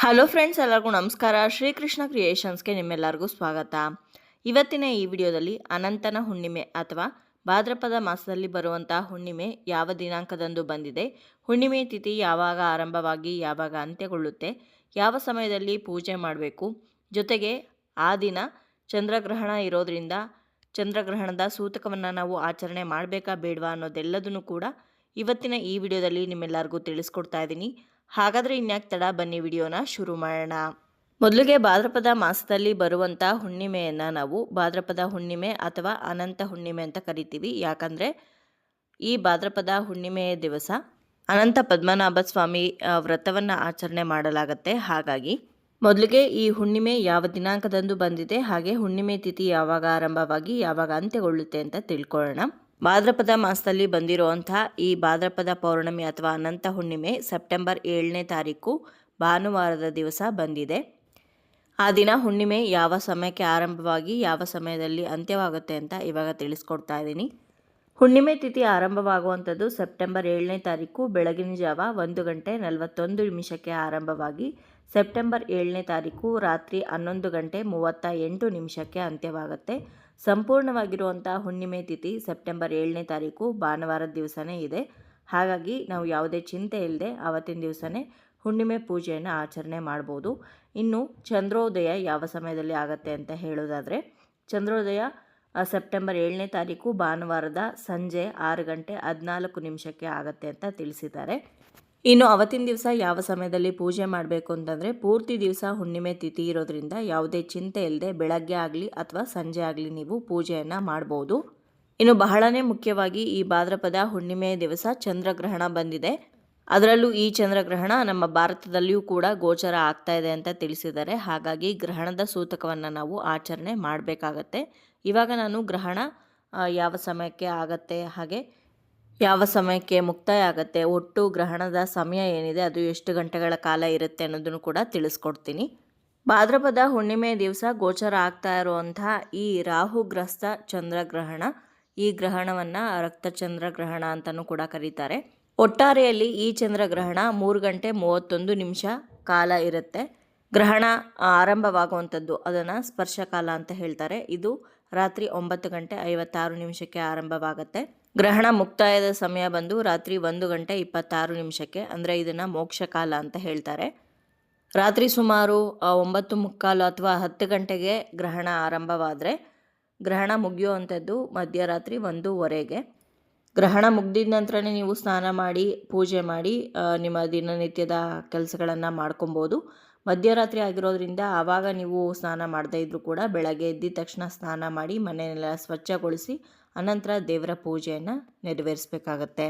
Hello friends ಎಲ್ಲರಿಗೂ ನಮಸ್ಕಾರ. ಶ್ರೀಕೃಷ್ಣ ಕ್ರಿಯೇಷನ್ಸ್ಗೆ ನಿಮ್ಮೆಲ್ಲರಿಗೂ ಸ್ವಾಗತ. ಇವತ್ತಿನ ಈ ವಿಡಿಯೋದಲ್ಲಿ ಅನಂತನ ಹುಣ್ಣಿಮೆ ಅಥವಾ ಭಾದ್ರಪದ ಮಾಸದಲ್ಲಿ ಬರುವಂತಹ ಹುಣ್ಣಿಮೆ ಯಾವ ದಿನಾಂಕದಂದು ಬಂದಿದೆ, ಹುಣ್ಣಿಮೆ ತಿಥಿ ಯಾವಾಗ ಆರಂಭವಾಗಿ, ಯಾವಾಗ ಅಂತ್ಯಗೊಳ್ಳುತ್ತೆ, ಯಾವ ಸಮಯದಲ್ಲಿ ಪೂಜೆ ಮಾಡಬೇಕು, ಜೊತೆಗೆ ಆ ದಿನ ಚಂದ್ರಗ್ರಹಣ ಇರೋದ್ರಿಂದ ಚಂದ್ರಗ್ರಹಣದ ಸೂತಕವನ್ನು ನಾವು ಆಚರಣೆ ಮಾಡಬೇಕಾ ಬೇಡವಾ ಅನ್ನೋದೆಲ್ಲದನ್ನು ಕೂಡ ಇವತ್ತಿನ ಈ ವಿಡಿಯೋದಲ್ಲಿ ನಿಮ್ಮೆಲ್ಲರಿಗೂ ತಿಳಿಸ್ಕೊಡ್ತಾ ಇದ್ದೀನಿ. ಹಾಗಾದರೆ ಇನ್ಯಾಕೆ ತಡ ಬನ್ನಿ ವಿಡಿಯೋನ ಶುರು ಮಾಡೋಣ. ಮೊದಲಿಗೆ ಭಾದ್ರಪದ ಮಾಸದಲ್ಲಿ ಬರುವಂಥ ಹುಣ್ಣಿಮೆಯನ್ನು ನಾವು ಭಾದ್ರಪದ ಹುಣ್ಣಿಮೆ ಅಥವಾ ಅನಂತ ಹುಣ್ಣಿಮೆ ಅಂತ ಕರಿತೀವಿ. ಯಾಕಂದರೆ ಈ ಭಾದ್ರಪದ ಹುಣ್ಣಿಮೆಯ ದಿವಸ ಅನಂತ ಪದ್ಮನಾಭ ಸ್ವಾಮಿ ವ್ರತವನ್ನು ಆಚರಣೆ ಮಾಡಲಾಗತ್ತೆ. ಹಾಗಾಗಿ ಮೊದಲಿಗೆ ಈ ಹುಣ್ಣಿಮೆ ಯಾವ ದಿನಾಂಕದಂದು ಬಂದಿದೆ, ಹಾಗೆ ಹುಣ್ಣಿಮೆ ತಿಥಿ ಯಾವಾಗ ಆರಂಭವಾಗಿ ಯಾವಾಗ ಅಂತ್ಯಗೊಳ್ಳುತ್ತೆ ಅಂತ ತಿಳ್ಕೊಳ್ಳೋಣ. ಭಾದ್ರಪದ ಮಾಸದಲ್ಲಿ ಬಂದಿರುವಂಥ ಈ ಭಾದ್ರಪದ ಪೌರ್ಣಮಿ ಅಥವಾ ಅನಂತ ಹುಣ್ಣಿಮೆ ಸೆಪ್ಟೆಂಬರ್ ಏಳನೇ ತಾರೀಕು ಭಾನುವಾರದ ದಿವಸ ಬಂದಿದೆ. ಆ ದಿನ ಹುಣ್ಣಿಮೆ ಯಾವ ಸಮಯಕ್ಕೆ ಆರಂಭವಾಗಿ ಯಾವ ಸಮಯದಲ್ಲಿ ಅಂತ್ಯವಾಗುತ್ತೆ ಅಂತ ಇವಾಗ ತಿಳಿಸ್ಕೊಡ್ತಾ ಇದ್ದೀನಿ. ಹುಣ್ಣಿಮೆ ತಿಥಿ ಆರಂಭವಾಗುವಂಥದ್ದು ಸೆಪ್ಟೆಂಬರ್ ಏಳನೇ ತಾರೀಕು ಬೆಳಗಿನ ಜಾವ ಒಂದು ಗಂಟೆ ನಲವತ್ತೊಂದು ನಿಮಿಷಕ್ಕೆ ಆರಂಭವಾಗಿ ಸೆಪ್ಟೆಂಬರ್ ಏಳನೇ ತಾರೀಕು ರಾತ್ರಿ ಹನ್ನೊಂದು ಗಂಟೆ ಮೂವತ್ತ ಎಂಟು ನಿಮಿಷಕ್ಕೆ ಅಂತ್ಯವಾಗುತ್ತೆ. ಸಂಪೂರ್ಣವಾಗಿರುವಂಥ ಹುಣ್ಣಿಮೆ ತಿಥಿ ಸೆಪ್ಟೆಂಬರ್ ಏಳನೇ ತಾರೀಕು ಭಾನುವಾರದ ದಿವಸನೇ ಇದೆ. ಹಾಗಾಗಿ ನಾವು ಯಾವುದೇ ಚಿಂತೆ ಇಲ್ಲದೆ ಆವತ್ತಿನ ದಿವಸನೇ ಹುಣ್ಣಿಮೆ ಪೂಜೆಯನ್ನು ಆಚರಣೆ ಮಾಡ್ಬೋದು. ಇನ್ನು ಚಂದ್ರೋದಯ ಯಾವ ಸಮಯದಲ್ಲಿ ಆಗುತ್ತೆ ಅಂತ ಹೇಳೋದಾದರೆ ಚಂದ್ರೋದಯ ಸೆಪ್ಟೆಂಬರ್ ಏಳನೇ ತಾರೀಕು ಭಾನುವಾರದ ಸಂಜೆ ಆರು ಗಂಟೆ ಹದಿನಾಲ್ಕು ನಿಮಿಷಕ್ಕೆ ಆಗುತ್ತೆ ಅಂತ ತಿಳಿಸಿದ್ದಾರೆ. ಇನ್ನು ಅವತ್ತಿನ ದಿವಸ ಯಾವ ಸಮಯದಲ್ಲಿ ಪೂಜೆ ಮಾಡಬೇಕು ಅಂತಂದರೆ ಪೂರ್ತಿ ದಿವಸ ಹುಣ್ಣಿಮೆ ತಿಥಿ ಇರೋದ್ರಿಂದ ಯಾವುದೇ ಚಿಂತೆ ಇಲ್ಲದೆ ಬೆಳಗ್ಗೆ ಆಗಲಿ ಅಥವಾ ಸಂಜೆ ಆಗಲಿ ನೀವು ಪೂಜೆಯನ್ನು ಮಾಡ್ಬೋದು. ಇನ್ನು ಬಹಳನೇ ಮುಖ್ಯವಾಗಿ ಈ ಭಾದ್ರಪದ ಹುಣ್ಣಿಮೆ ದಿವಸ ಚಂದ್ರಗ್ರಹಣ ಬಂದಿದೆ. ಅದರಲ್ಲೂ ಈ ಚಂದ್ರಗ್ರಹಣ ನಮ್ಮ ಭಾರತದಲ್ಲಿಯೂ ಕೂಡ ಗೋಚರ ಆಗ್ತಾ ಇದೆ ಅಂತ ತಿಳಿಸಿದ್ದಾರೆ. ಹಾಗಾಗಿ ಗ್ರಹಣದ ಸೂತಕವನ್ನು ನಾವು ಆಚರಣೆ ಮಾಡಬೇಕಾಗತ್ತೆ. ಇವಾಗ ನಾನು ಗ್ರಹಣ ಯಾವ ಸಮಯಕ್ಕೆ ಆಗತ್ತೆ, ಹಾಗೆ ಯಾವ ಸಮಯಕ್ಕೆ ಮುಕ್ತಾಯ ಆಗುತ್ತೆ ಒಟ್ಟು ಗ್ರಹಣದ ಸಮಯ ಏನಿದೆ? ಅದು ಎಷ್ಟು ಗಂಟೆಗಳ ಕಾಲ ಇರುತ್ತೆ ಅನ್ನೋದನ್ನು ಕೂಡ ತಿಳಿಸ್ಕೊಡ್ತೀನಿ. ಭಾದ್ರಪದ ಹುಣ್ಣಿಮೆ ದಿವಸ ಗೋಚರ ಆಗ್ತಾ ಇರುವಂತಹ ಈ ರಾಹುಗ್ರಸ್ತ ಚಂದ್ರಗ್ರಹಣ, ಈ ಗ್ರಹಣವನ್ನು ರಕ್ತಚಂದ್ರಗ್ರಹಣ ಅಂತಲೂ ಕೂಡ ಕರೀತಾರೆ. ಒಟ್ಟಾರೆಯಲ್ಲಿ ಈ ಚಂದ್ರಗ್ರಹಣ ಮೂರು ಗಂಟೆ ಮೂವತ್ತೊಂದು ನಿಮಿಷ ಕಾಲ ಇರುತ್ತೆ. ಗ್ರಹಣ ಆರಂಭವಾಗುವಂಥದ್ದು ಅದನ್ನು ಸ್ಪರ್ಶಕಾಲ ಅಂತ ಹೇಳ್ತಾರೆ. ಇದು ರಾತ್ರಿ ಒಂಬತ್ತು ಗಂಟೆ ಐವತ್ತಾರು ನಿಮಿಷಕ್ಕೆ ಆರಂಭವಾಗುತ್ತೆ. ಗ್ರಹಣ ಮುಕ್ತಾಯದ ಸಮಯ ಬಂದು ರಾತ್ರಿ ಒಂದು ಗಂಟೆ ಇಪ್ಪತ್ತಾರು ನಿಮಿಷಕ್ಕೆ, ಅಂದರೆ ಇದನ್ನು ಮೋಕ್ಷಕಾಲ ಅಂತ ಹೇಳ್ತಾರೆ. ರಾತ್ರಿ ಸುಮಾರು ಒಂಬತ್ತು ಮುಕ್ಕಾಲು ಅಥವಾ ಹತ್ತು ಗಂಟೆಗೆ ಗ್ರಹಣ ಆರಂಭವಾದರೆ, ಗ್ರಹಣ ಮುಗಿಯುವಂಥದ್ದು ಮಧ್ಯರಾತ್ರಿ ಒಂದೂವರೆಗೆ. ಗ್ರಹಣ ಮುಗ್ದಿದ ನಂತರನೇ ನೀವು ಸ್ನಾನ ಮಾಡಿ, ಪೂಜೆ ಮಾಡಿ ನಿಮ್ಮ ದಿನನಿತ್ಯದ ಕೆಲಸಗಳನ್ನು ಮಾಡ್ಕೊಬೋದು. ಮಧ್ಯರಾತ್ರಿ ಆಗಿರೋದ್ರಿಂದ ಆವಾಗ ನೀವು ಸ್ನಾನ ಮಾಡದೇ ಇದ್ದರೂ ಕೂಡ ಬೆಳಗ್ಗೆ ಎದ್ದಿದ ತಕ್ಷಣ ಸ್ನಾನ ಮಾಡಿ ಮನೆಯನ್ನೆಲ್ಲ ಸ್ವಚ್ಛಗೊಳಿಸಿ ಅನಂತರ ದೇವರ ಪೂಜೆಯನ್ನು ನೆರವೇರಿಸಬೇಕಾಗತ್ತೆ.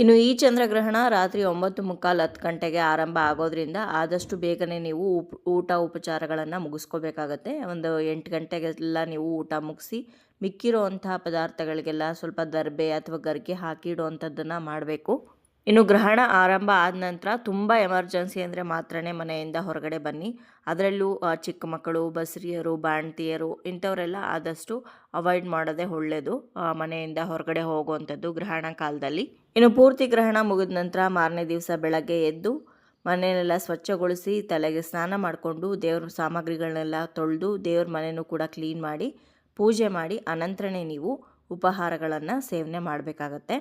ಇನ್ನು ಈ ಚಂದ್ರಗ್ರಹಣ ರಾತ್ರಿ ಒಂಬತ್ತು ಮುಕ್ಕಾಲು ಹತ್ತು ಗಂಟೆಗೆ ಆರಂಭ ಆಗೋದ್ರಿಂದ ಆದಷ್ಟು ಬೇಗನೆ ನೀವು ಊಟ ಉಪಚಾರಗಳನ್ನು ಮುಗಿಸ್ಕೋಬೇಕಾಗತ್ತೆ. ಒಂದು ಎಂಟು ಗಂಟೆಗೆಲ್ಲ ನೀವು ಊಟ ಮುಗಿಸಿ ಮಿಕ್ಕಿರೋ ಪದಾರ್ಥಗಳಿಗೆಲ್ಲ ಸ್ವಲ್ಪ ದರ್ಬೆ ಅಥವಾ ಗರ್ಗೆ ಹಾಕಿಡುವಂಥದ್ದನ್ನು ಮಾಡಬೇಕು. ಇನ್ನು ಗ್ರಹಣ ಆರಂಭ ಆದ ನಂತರ ತುಂಬ ಎಮರ್ಜೆನ್ಸಿ ಅಂದರೆ ಮಾತ್ರನೇ ಮನೆಯಿಂದ ಹೊರಗಡೆ ಬನ್ನಿ. ಅದರಲ್ಲೂ ಚಿಕ್ಕ ಮಕ್ಕಳು, ಬಸರಿಯರು, ಬಾಣ್ತಿಯರು ಇಂಥವರೆಲ್ಲ ಆದಷ್ಟು ಅವಾಯ್ಡ್ ಮಾಡೋದೇ ಒಳ್ಳೆಯದು ಮನೆಯಿಂದ ಹೊರಗಡೆ ಹೋಗುವಂಥದ್ದು ಗ್ರಹಣ ಕಾಲದಲ್ಲಿ. ಇನ್ನು ಪೂರ್ತಿ ಗ್ರಹಣ ಮುಗಿದ ನಂತರ ಮಾರನೇ ದಿವಸ ಬೆಳಗ್ಗೆ ಎದ್ದು ಮನೆಯನ್ನೆಲ್ಲ ಸ್ವಚ್ಛಗೊಳಿಸಿ ತಲೆಗೆ ಸ್ನಾನ ಮಾಡಿಕೊಂಡು ದೇವ್ರ ಸಾಮಗ್ರಿಗಳನ್ನೆಲ್ಲ ತೊಳೆದು ದೇವ್ರ ಮನೆಯೂ ಕೂಡ ಕ್ಲೀನ್ ಮಾಡಿ, ಪೂಜೆ ಮಾಡಿ, ಅನಂತರನೇ ನೀವು ಉಪಹಾರಗಳನ್ನು ಸೇವನೆ ಮಾಡಬೇಕಾಗತ್ತೆ.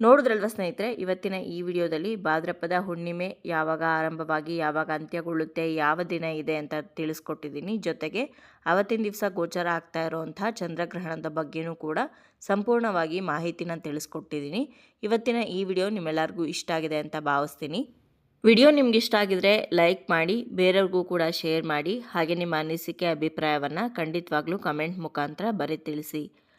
ನೋಡಿದ್ರಲ್ವ ಸ್ನೇಹಿತರೆ, ಇವತ್ತಿನ ಈ ವಿಡಿಯೋದಲ್ಲಿ ಭಾದ್ರಪದ ಹುಣ್ಣಿಮೆ ಯಾವಾಗ ಆರಂಭವಾಗಿ, ಯಾವಾಗ ಅಂತ್ಯಗೊಳ್ಳುತ್ತೆ, ಯಾವ ದಿನ ಇದೆ ಅಂತ ತಿಳಿಸ್ಕೊಟ್ಟಿದ್ದೀನಿ. ಜೊತೆಗೆ ಅವತ್ತಿನ ದಿವಸ ಗೋಚರ ಆಗ್ತಾ ಇರೋವಂಥ ಚಂದ್ರಗ್ರಹಣದ ಬಗ್ಗೆನೂ ಕೂಡ ಸಂಪೂರ್ಣವಾಗಿ ಮಾಹಿತಿನ ತಿಳಿಸ್ಕೊಟ್ಟಿದ್ದೀನಿ. ಇವತ್ತಿನ ಈ ವಿಡಿಯೋ ನಿಮ್ಮೆಲ್ಲರಿಗೂ ಇಷ್ಟ ಆಗಿದೆ ಅಂತ ಭಾವಿಸ್ತೀನಿ. ವಿಡಿಯೋ ನಿಮ್ಗೆ ಇಷ್ಟ ಆಗಿದ್ರೆ ಲೈಕ್ ಮಾಡಿ, ಬೇರೆಯವ್ರಿಗೂ ಕೂಡ ಶೇರ್ ಮಾಡಿ, ಹಾಗೆ ನಿಮ್ಮ ಅನಿಸಿಕೆ, ಅಭಿಪ್ರಾಯವನ್ನು ಖಂಡಿತವಾಗ್ಲೂ ಕಮೆಂಟ್ ಮುಖಾಂತರ ಬರೀ ತಿಳಿಸಿ